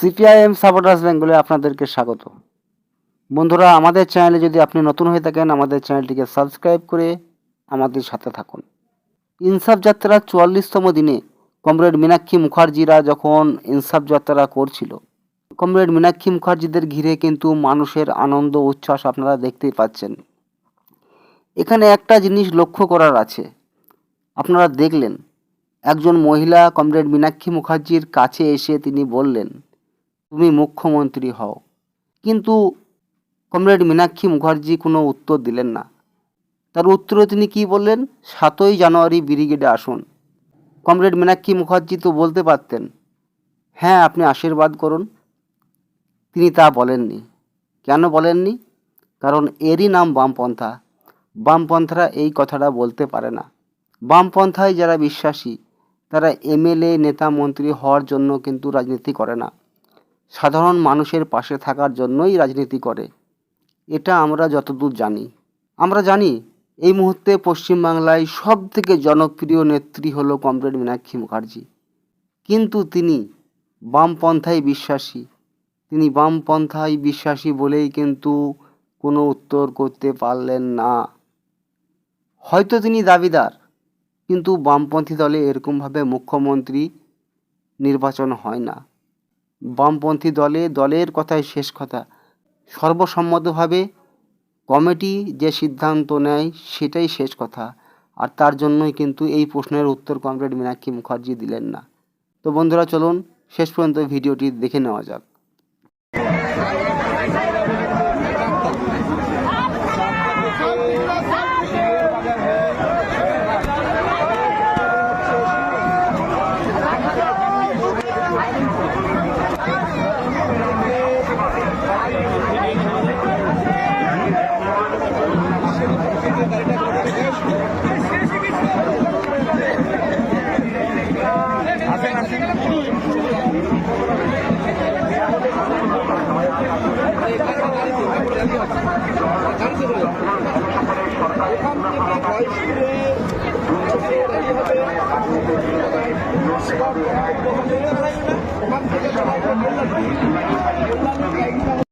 CPIM supporters বেঙ্গলে আপনাদেরকে স্বাগত। বন্ধুরা, আমাদের চ্যানেলে যদি আপনি নতুন হয়ে থাকেন, আমাদের চ্যানেলটিকে সাবস্ক্রাইব করে আমাদের সাথে থাকুন। ইনসাফ যাত্রা চুয়াল্লিশতম দিনে কমরেড মীনাক্ষী মুখার্জিরা যখন ইনসাফ যাত্রা করছিল, কমরেড মীনাক্ষী মুখার্জিদের ঘিরে কিন্তু মানুষের আনন্দ, উচ্ছ্বাস আপনারা দেখতেই পাচ্ছেন। এখানে একটা জিনিস লক্ষ্য করার আছে। আপনারা দেখলেন, একজন মহিলা কমরেড মীনাক্ষী মুখার্জির কাছে এসে তিনি বললেন, তুমি মুখ্যমন্ত্রী হও। কিন্তু কমরেড মীনাক্ষী মুখার্জি কোনো উত্তর দিলেন না। তার উত্তরে তিনি কি বললেন, সাতই জানুয়ারি ব্রিগেডে আসুন। কমরেড মীনাক্ষী মুখার্জি তো বলতে পারতেন হ্যাঁ আপনি আশীর্বাদ করুন। তিনি তা বলেননি। কেন বলেননি? কারণ এরই নাম বামপন্থা। বামপন্থারা এই কথাটা বলতে পারে না। বামপন্থায় যারা বিশ্বাসী, তারা এমএলএ, নেতা, মন্ত্রী হওয়ার জন্য কিন্তু রাজনীতি করে না। সাধারণ মানুষের পাশে থাকার জন্যই রাজনীতি করে। এটা আমরা যতদূর জানি। আমরা জানি এই মুহূর্তে পশ্চিমবাংলায় সব থেকে জনপ্রিয় নেত্রী হলো কমরেড মীনাক্ষী মুখার্জি। কিন্তু তিনি বামপন্থায় বিশ্বাসী। তিনি বামপন্থায় বিশ্বাসী বলেই কিন্তু কোনো উত্তর করতে পারলেন না। হয়তো তিনি দাবিদার, কিন্তু বামপন্থী দলে এরকমভাবে মুখ্যমন্ত্রী নির্বাচন হয় না। বামপন্থী দলে, দলের কথাই শেষ কথা, সর্বসম্মতভাবে কমিটি যে সিদ্ধান্ত নেয় সেটাই শেষ কথা। আর তার জন্যই কিন্তু এই প্রশ্নের উত্তর কমরেড মীনাক্ষী মুখার্জি দিলেন না। তো বন্ধুরা, চলুন শেষ পর্যন্ত ভিডিওটি দেখে নেওয়া যাক। এখান থেকে গাজীপুরে ওখান থেকে